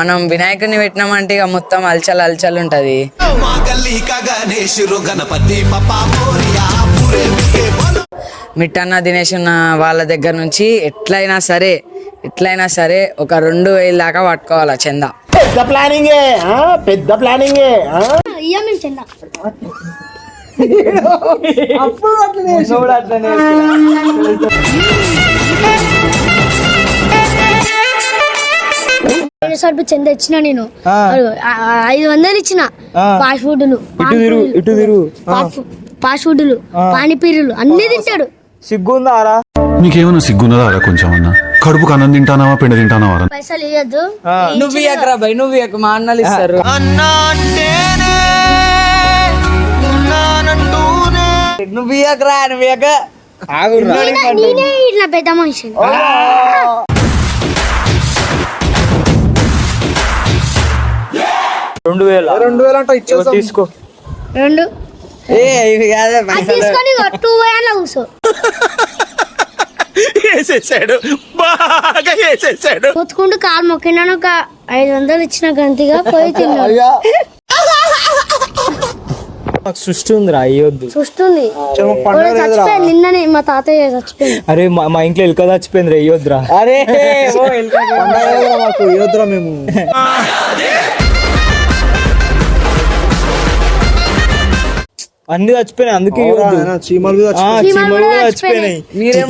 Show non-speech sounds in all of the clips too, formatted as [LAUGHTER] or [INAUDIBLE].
మనం వినాయకుడిని పెట్టినామంటే ఇక మొత్తం అల్చల్ అల్చల్ ఉంటది. మిట్టన్న దినేష్ ఉన్న వాళ్ళ దగ్గర నుంచి ఎట్లయినా సరే ఎట్లయినా సరే ఒక రెండు వేలు దాకా పట్టుకోవాలా చంద? పెద్ద ప్లానింగే? పెద్ద ప్లానింగే? ఇయ్య సరుపు చెంద ఇచ్చిన నేను. ఐదు వందలు ఇచ్చిన. ఫాస్ట్ ఫుడ్లు ఇటు తిరుగు ఫాస్ట్ ఫుడ్లు పానీపూరీలు అన్ని తింటాడు. సిగ్గుందారా నీకేమైనా సిగ్గున్నదా రా కొంచెం అన్న కడుపుకు అన్నం తింటానావా పిండి తింటానావా రా? పైసలు ఇవ్వద్దు నువ్వు ఇయ్యకరా భయ్ నువ్వు ఇయ్యకు మా అన్నలు ఇస్తారు. అన్నా అంటేనే ఉన్నానంటూనే నువ్వు ఇయ్యకరా నువ్వు ఇయ్యక. నేనే ఇట్లా పెద్ద మనిషిని. రెండు వేల. రెండు వేలు అంటే తీసుకో. రెండు? ఏ ఇవి కాదే అది పైసలు. తీసుకొని టూ వేల కూర్చో వేసేసాడు. బాగా వేసేసాడు. మొత్తుకుంటూ కాలు మొక్కినాను ఒక ఐదు వందలు ఇచ్చిన గంతిగా పోయి తిన్నాడు నాకు సృష్టి ఉందిరా అయ్యొద్దు. చూస్తుంది ఎవరో చచ్చిపోయింది నిన్ననే మా తాతయ్య చచ్చిపోయింది. అరే మా మా ఇంట్లో ఎలుక చచ్చిపోయింది రా అయ్యొద్దురా. అరే మేము. అన్ని చచ్చిపోయినాయి అందుకే. చీమలు కూడా చచ్చిపోయినాయి. మీరేం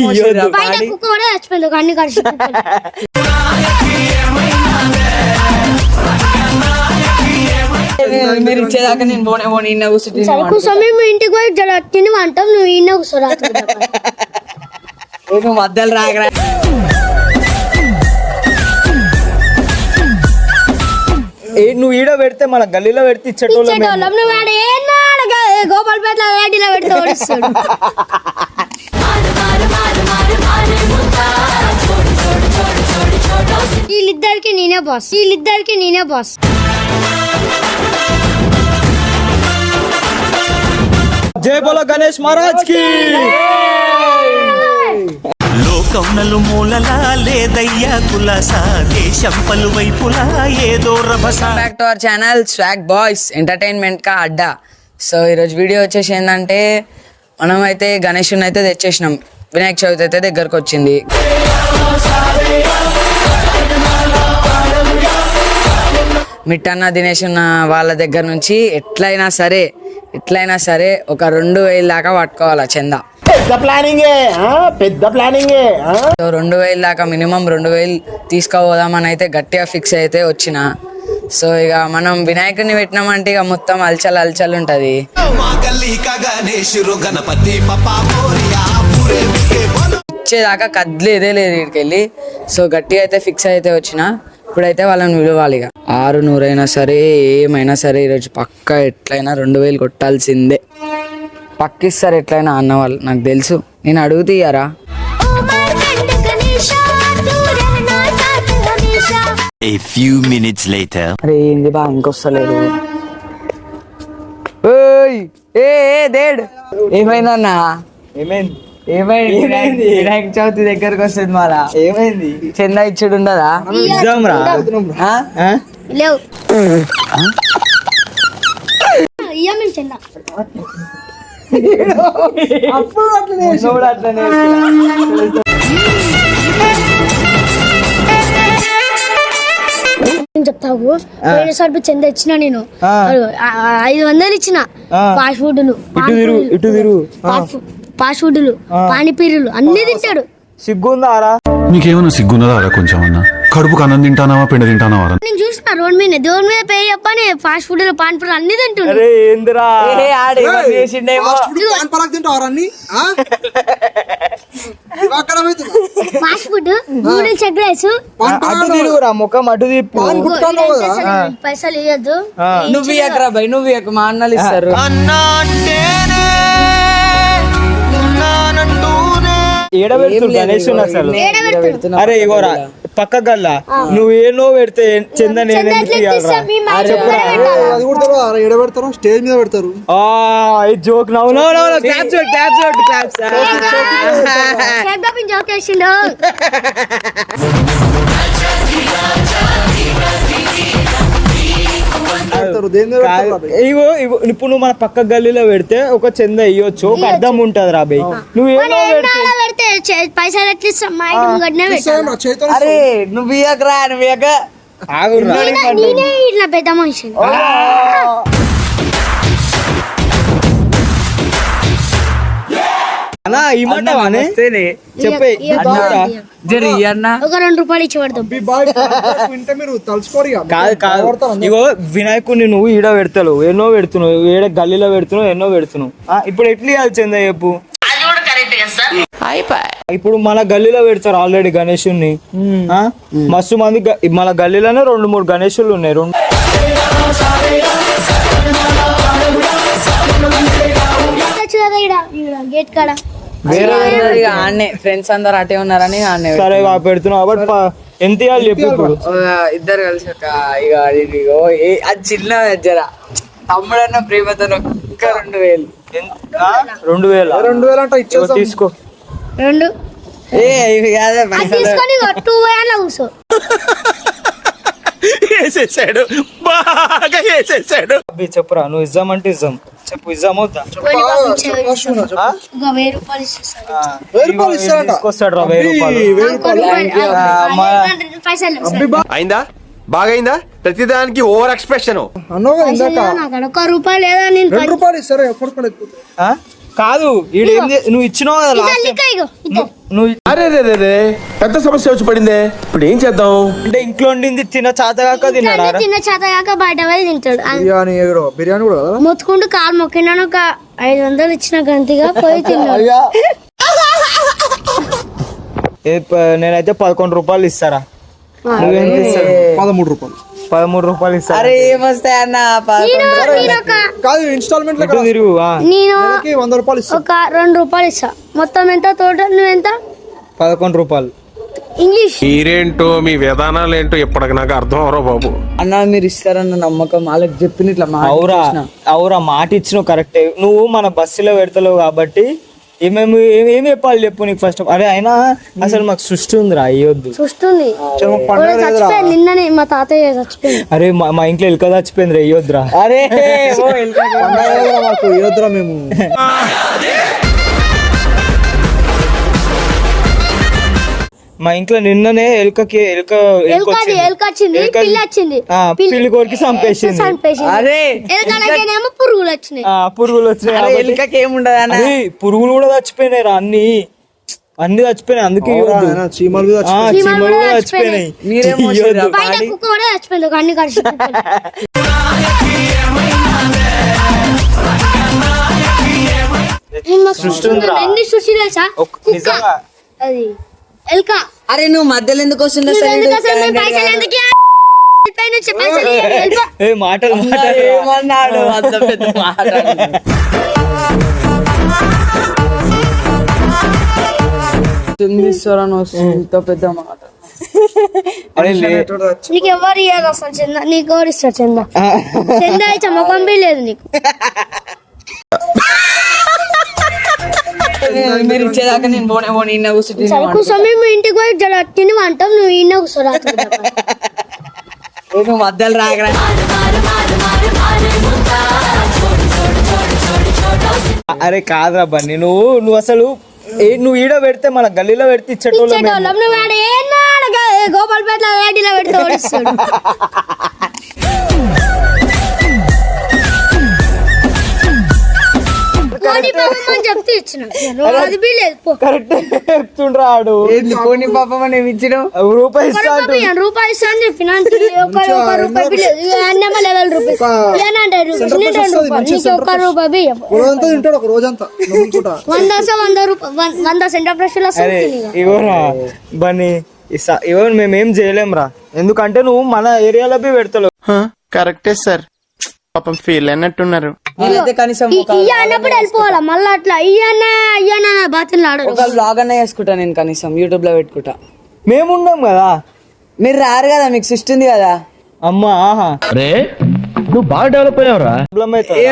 ఇచ్చేదాకా నేను పోనే పోనీ ఇన్న కూర్చుంటే మేము ఇంటికి పోయి జడ తిని అంటాం నువ్వు మధ్యలో ఏ నువ్వు ఈడ పెడితే మన గల్లీలో పెడితే ఇచ్చేటోళ్ళం గోపాల్పేటలో వేటిలో పెట్టి ఓడిస్తాడు. వీళ్ళిద్దరికి నేనే బాస్ వీళ్ళిద్దరికి నేనే బాస్ జై బోలో గణేష్ మహారాజ్కి లోకం నలుమూలలా లేదయ్యా కులాసా? దేశం పలువైపులా ఏదో రభస? Back to our channel swag boys entertainment కా అడ్డా. సో ఈరోజు వీడియో వచ్చేసి ఏంటంటే మనం అయితే గణేషుని అయితే తెచ్చేసినాం. వినాయక చవితి అయితే దగ్గరకు వచ్చింది మిట్టన్న దినేష్ ఉన్న వాళ్ళ దగ్గర నుంచి ఎట్లయినా సరే ఎట్లయినా సరే ఒక రెండు వేలు దాకా పట్టుకోవాలా చంద. పెద్ద ప్లానింగే? పెద్ద ప్లానింగే రెండు వేలు దాకా మినిమం రెండు వేలు తీసుకుపోదామని అయితే గట్టిగా ఫిక్స్ అయితే వచ్చిన. సో ఇక మనం వినాయకుడిని పెట్టినామంటే ఇక మొత్తం అల్చల్ అల్చల్ ఉంటది. మా గల్లీ కా గణేశురు గణపతి పప్పా మోరియా పూరే వికే బోలో. ఇచ్చేదాకా కదిలేదే లేదు ఇక్కడికి వెళ్ళి సో గట్టిగా అయితే ఫిక్స్ అయితే వచ్చిన ఇప్పుడైతే వాళ్ళని విలువాలి ఇక. ఆరు నూరైనా సరే ఏమైనా సరే ఈరోజు పక్క ఎట్లయినా రెండు వేలు కొట్టాల్సిందే. పక్కిస్తారు ఎట్లయినా అన్న వాళ్ళు నాకు తెలుసు. నేను అడుగుతీయారా? A few minutes later. అరే ఏంది బా ఇంకొస్తలేడు ఓయ్ ఏ ఏ దేడ్. ఏమైందన్నా ఏమైంది? ఏమైంది? వినాయక వినాయక చవితి దగ్గరకు వస్తుంది మాలా. ఏమైంది? చందా ఇచ్చుడు ఉండదా? ఇద్దాం రా. ఆ? ఆ? లేవు. ఇయ్య మేము చిన్న అట్లనే నేను చెప్తావు పోయిన సరుపు చెంద ఇచ్చిన నేను. ఐదు వందలు ఇచ్చిన. ఫాస్ట్ ఫుడ్లు ఇటు తిరుగు ఇటు తిరుగు. ఫాస్ట్ ఫుడ్లు పానీపూరీలు అన్ని తింటాడు. సిగ్గుందారా? నీకేమైనా సిగ్గున్నదా రా కొంచెం అన్న కడుపుకు అన్నం తింటానావా పిండి తింటానావా రా? నేను చూసిన రోడ్ మీద దేవుని మీద పేరు చెప్పని ఫాస్ట్ ఫుడ్లు పానీపూరీలు అన్ని తింటుండు. అరే ఏందిరా? ఏ ఆడు ఏమో చేసిండేమో. పరాకు తింటావారా అన్ని? దివాకరం అవుతుంది fast food noodles egg rice. అటు తిరుగురా ముఖం అటు తిప్పు. పైసలు ఇవ్వద్దు నువ్వు ఇయ్యకరా భయ్ నువ్వు ఇయ్యకు మా అన్నలు ఇస్తారు. అన్నా అంటేనే గణేష్ అసలు. అరే ఇగోరా పక్క గల్లా నువ్వు ఏనో పెడితే చంద నేను ఎందుకు ఇయ్యాలరా? అది కూడా తెలియదు అరే ఎడ పెడతారు. స్టేజ్ మీద పెడతారు జోక్? ఇగో ఇప్పుడు నువ్వు మన పక్క గల్లీలో పెడితే ఒక చంద ఇయ్యొచ్చు ఒక అర్థం ఉంటది రాబోయ్ నువ్వు మరి ఏనో ఏం పెడితే చే- పైసలు ఎట్లా ఇస్తాం మా ఇంటి అరే నువ్వు ఇయ్యకరా నువ్వు ఇయ్యక. ఆగుర్రా. పెట్టాలి. నేనే ఇట్లా పెద్ద అన్నా ఈ మాట చెప్పే. జర ఒక రెండు రూపాయలు ఇచ్చి పడతాం. ఈ బాయ్ వింటే మీరు తలుచుకోరు ఇక. కాదు కాదు. కొడతారు అందరూ. ఇగో వినాయకుడిని నువ్వు ఈడ పెడతావు ఎన్నో పెడుతున్నావు. ఏడ గల్లీలో పెడుతున్నావు ఎన్నో పెడుతున్నావు. ఇప్పుడు ఎట్లా ఇవ్వాలి చంద చెప్పు? ఇప్పుడు మన గల్లీలో పెడతారు ఆల్రెడీ గణేషుని ఆ? మస్తు మంది మన గల్లీలోనే రెండు మూడు గణేషులు ఉన్నాయి. రెండు గేట్ కాడ వేరే ఆడనే ఫ్రెండ్స్ అందరు అటే ఉన్నారని ఆడనే సరే పెడుతున్నావు ఎంత ఇవ్వాలి చెప్పు ఇప్పుడు? ఓ, ఇద్దరు కలిసి ఒక ఇక అది చిన్న జర. తమ్ముడన్న ప్రేమతో ఒక్క రెండు వేలు? రెండు వేల? రెండు వేలు అంటే తీసుకో. రెండు. ఏ ఇవి కాదే అది పైసలు. తీసుకొని టూ వేల కూర్చో. [LAUGHS] వేసేసాడు. బాగా వేసేసాడు. అబ్బి చెప్పురా నువ్వు చెప్పు వద్దా? కొని పంపించే చెప్పు, వెయ్యి రూపాయలు వెయ్యి రూపాయలు ఇస్తాడంట. తీసుకొస్తాడు రా వెయ్యి రూపాయలు. పైసలు ఇస్తారు. అయిందా? బాగైందా? ప్రతిదానికి ఓవర్ ఎక్స్ప్రెషన్. అన్నావు కదా పైసలు ఇందాక. లేదా నాకు. ఆడ ఒక్క రూపాయి లేదా నేను రెండు రూపాయలు ఇస్తారా? ఒక్క రూపాయలు ఎక్కువ ఆ? కాదు ఈడు ఏం చే- నువ్వు ఇచ్చినావు కదా ఇగో ఇదో నువ్వు అరే రే రే రే పెద్ద సమస్య వచ్చి పడిందే? ఇప్పుడు ఏం చేద్దాం? అంటే ఇంట్లో వండింది తిన చాతగాక తిన్నాడా? తిన్న చేత కాక బయట పోయి తింటాడు. బిర్యానీ ఎగురు బిర్యానీ కూడా కదా? మొత్తుకుంటూ కాలు మొక్కినాను ఒక ఐదు వందలు ఇచ్చిన గంతిగా పోయి [LAUGHS] తిన్నాడు. ఏ ప- నేనైతే పదకొండు రూపాయలు ఇస్తారా? నువ్వేం పదమూడు రూపాయలు. పదమూడు రూపాయలు ఇస్తా అరే ఏమొస్తాయి అన్న? కాదు ఇన్స్టాల్మెంట్. నేను వంద రూపాయలు ఇస్తాం. ఒక రెండు రూపాయలు ఇస్తా. మొత్తం ఎంత? టోటల్ నువ్వెంత పదకొండు రూపాయలు. ఇంగ్లీష్. మీరేంటో మీ విధానాలు ఏంటో ఇప్పటికి నాకు అర్థం అవరో బాబు. అన్న మీరు ఇస్తారన్న నమ్మకం. వాళ్ళకి చెప్పిన ఇట్లా మాట అవురా ఇచ్చిన. అవురా మాట ఇచ్చినావు కరెక్టే నువ్వు మన బస్సులో పెడతలేవు కాబట్టి ఏమేమి ఏం చెప్పాలి చెప్పు నీకు ఫస్ట్ అరే అయినా అసలు మాకు సృష్టి ఉందిరా అయ్యొద్దు చచ్చిపోయింది నిన్ననే మా తాతయ్య చచ్చిపోయింది అరే మా మా ఇంట్లో ఎలుక [LAUGHS] చచ్చిపోయింది రా అయ్యొద్దురా అరే మాకు మేము. మా ఇంట్లో నిన్ననే ఎలుకకి ఎలుక ఎలుక వచ్చింది. ఎలుక వచ్చింది ఎలుక- పిల్లి వచ్చింది. ఆ, పిల్లి చంపేసింది అరే ఎలుకలకేనేమో పురుగులు వచ్చినాయి. ఆ, పురుగులు వచ్చినాయి ఎలుకకి ఏముండదు అన్న? పురుగులు కూడా చచ్చిపోయినాయి రా అన్ని. అన్ని చచ్చిపోయినాయి అందుకే చీమలు కూడా చచ్చిపోయినాయి. సృష్టి ఉందిరా. ఎన్ని సృష్టి తెలుసా? అది. ఎలుక. అరే నువ్వు మధ్యలో ఎందుకు వెళ్ళిపో. ఏ మాటలు మాటలు. ఏమన్నాడు? అంత పెద్ద మాట. చందీశ్వరన్ ఇంత పెద్ద మాట. నీకు ఎవరు ఇయ్యాలి అసలు చంద? నీకు ఎవరు ఇస్తారు చంద? [LAUGHS] చంద అయితే ముఖం లేదు నీకు. [LAUGHS] మీరు ఇచ్చేదాకా నేను పోనే పోనీ ఇన్న కూర్చుంటే సరే కూర్చో మేము ఇంటికి పోయి జర తిని అంటాం నువ్వు ఇన్న. నువ్వు మధ్యలో రాకరా అరే కాదురా బన్నీ నువ్వు నువ్వు అసలు ఏ నువ్వు ఈడ పెడితే మన గల్లీలో పెడితే ఇచ్చేటోళ్ళం మేము. ఇచ్చేటోళ్ళం నువ్వు ఆడ ఏనాడు గోపాల్పేట పెడితే ఓడిస్తాడు [LAUGHS] చెప్తే ఇచ్చిన. అది బి లేదు పో. కరెక్ట్. చెప్తుండ్రా ఆడు. ఏంది పోనీ పాపం అని ఇచ్చినావు? రూపాయి ఇస్తా రూపాయి ఇస్తా అని చెప్పిన. రూపాయి బి లేదు ఇక అన్నేమో లెవెల్ రూపీస్. ఏనంటే రూపీస్. నేను రెండు రూపాయలు నీకు ఒక్క రూపాయి బి ఇయ్యను. రోజంతా తింటాడు ఒక రోజంతా నమ్ముకుంటా వంద వంద రూపాయలు వంద సెంటర్ బన్నీ ఇవ్వరు మేమేం చేయలేం రా ఎందుకంటే నువ్వు మన ఏరియాలో పోయి పెడతలేవు. కరెక్టే సార్. పాపం ఫీల్ అన్నట్టున్నారు నేనైతే కనీసం ఒక ఇయ్య అన్నప్పుడు వెళ్ళిపోవాలా? మళ్ళీ అట్లా ఇయ్యన్న అయ్యన్న బాతులు ఆడరు ఒక బ్లాగ్ అన్న చేసుకుంటా నేను కనీసం యూట్యూబ్లో పెట్టుకుంటా. మేమున్నాం కదా? మీరు రారు కదా మీకు సిస్ట్ ఉంది కదా? అమ్మా ఆహా. ప్రాబ్లం అవుతుంది.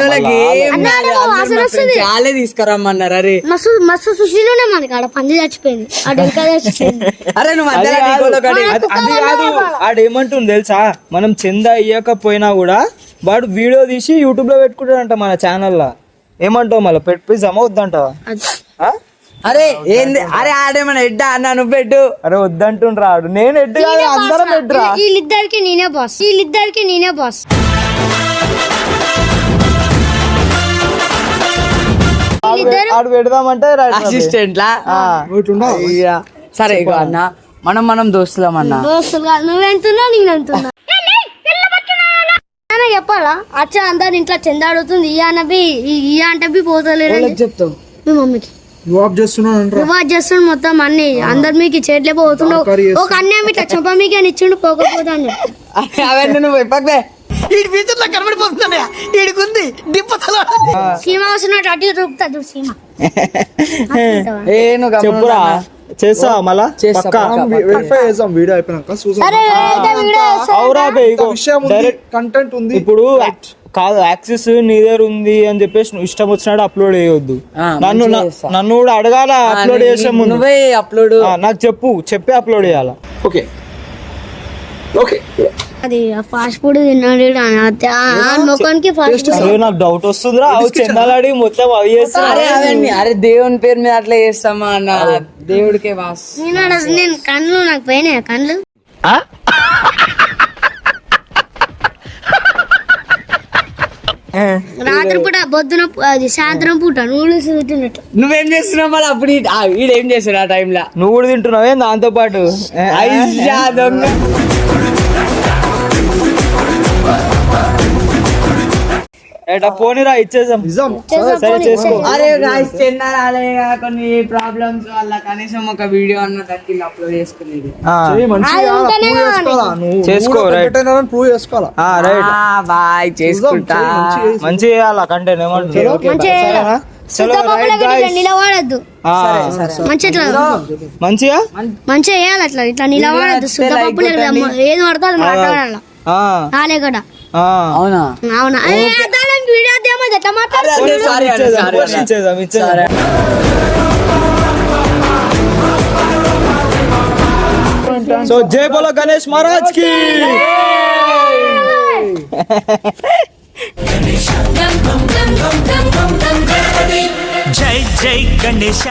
అందరూ వాసన మా వస్తుంది. friends చాలే తీసుకురమ్మన్నారు అరే. మస్తు మస్తు సుశీలునే మనకి ఆడ పంది చచ్చిపోయింది ఆ డెంకా చచ్చిపోయింది. అరే నువ్వు అది మధ్యలో కాదు. నీకోలో ఒకటి. అది- అది కాదు. ఆడు ఏమంటుంది తెలుసా? మనం చందా ఇయ్యకపోయినా కూడా వాడు వీడియో తీసి యూట్యూబ్లో పెట్టుకుంటాడంట మన ఛానల్లో. ఏమంటావు మళ్ళీ? పెట్టిద్దామా వద్దంటావా ఆ? అరే ఏంది? అరే ఆడేమన్నా ఎడ్డా అన్న నువ్వు పెట్టు. అరే వద్దంటుండ్రా ఆడు. నేను ఎడ్డు కాదు అందరం ఎడ్డురా వీళ్ళిద్దరికి నేనే బాస్ వీళ్ళిద్దరికి నేనే బాస్ వీళ్ళిద్దరు ఆడు పెడదామంటే రా. అసిస్టెంట్ లా. అయ్యా. సరే ఇగో అన్న. మనం మనం దోస్తులం అన్న. దోస్తులు కాదు. అన్న చెప్పాలా అచ్చ అందరు ఇంట్లో చెంద అడుగుతుంది ఇయ్య అన్నవి ఇయ్య అంటే చెప్తావు మీ మమ్మీకి. చేస్తుండు మొత్తం అన్ని. అందరు మీకు చేట్లే చేస్తుంది. ఒక అన్యాయం ఇట్లా చెప్ప మీకు అని ఇచ్చిండు పోకపోతే అని. చెప్పి. అరే, అవన్నీ నువ్వు పక్కనే సీమ వస్తున్నట్టు అటు చూడు సీమ. [LAUGHS] ఏ నువ్వు చెప్పురా. చేస్తావా మళ్ళా. వెరిఫై చేద్దాం వీడియో అయిపోయినాక చూసాం. ఉంది డైరెక్ట్ కంటెంట్ ఉంది. ఇప్పుడు కాదు యాక్సెస్ నీ దగ్గర ఉంది అని చెప్పేసి నువ్వు ఇష్టం వచ్చినట్టు అప్లోడ్ చేయొద్దు. నన్ను. నన్ను కూడా అడగాల అప్లోడ్ చేసే ముందు? నువ్వే అప్లోడ్ ఆ, నాకు చెప్పు చెప్పి అప్లోడ్ చేయాల? ఓకే ఓకే అది ఫాస్ట్ ఫుడ్ తిన్నాడు మొఖానికి ఫాస్ట్ నాకు డౌట్ వస్తుందిరా? అవి చెందాలడి మొత్తం అవి చేస్తా అరే అవన్నీ అరే దేవుని పేరు మీద అట్లా చేస్తామా అన్న? దేవుడికే వాస్. నేను కళ్ళు నాకు పోయినాయి? కళ్ళు? రాత్రి పూట పొద్దున అది సాయంత్రం పూట నూడిల్స్ తింటున్నట్టు. నువ్వేం చేస్తున్నావు మళ్ళీ అప్పుడు ఈడేం చేస్తాడు ఆ టైంలో నువ్వు కూడా తింటున్నావే దాంతో పాటు అయ్యా పోనీరా ఇచ్చేసాం. నిజం సరే చేసుకో. అరే గాయస్ చెందాలి కొన్ని ప్రాబ్లమ్స్ వల్ల కనీసం ఒక వీడియో అన్న దక్కింది అప్లోడ్ చేసుకునేది. ఆ, చేసుకో, right. ప్రూవ్ చేసుకోవాలా? ఆ, రైట్ బాయ్ చేసుకుంటా. చేయాల కంటెంట్ ఏమంటారు మంచిగా. నిలబడద్దు. ఆ, మంచిగా అట్లా? ఇట్లా నిలబడద్దు. ఏది పడితే మాట్లాడాలి ఆ, ఆ. అవునా? అవునా? దానికి వీడియో దేమో ఎట్లా మాట్లాడు అరే, sorry అన్న, ఇచ్చేద్దాం, sorry అన్న. ఇచ్చేద్దాం, ఇచ్చేద్దాం. సో జై బోలో గణేష్ మహారాజ్కి జై జై గణేశ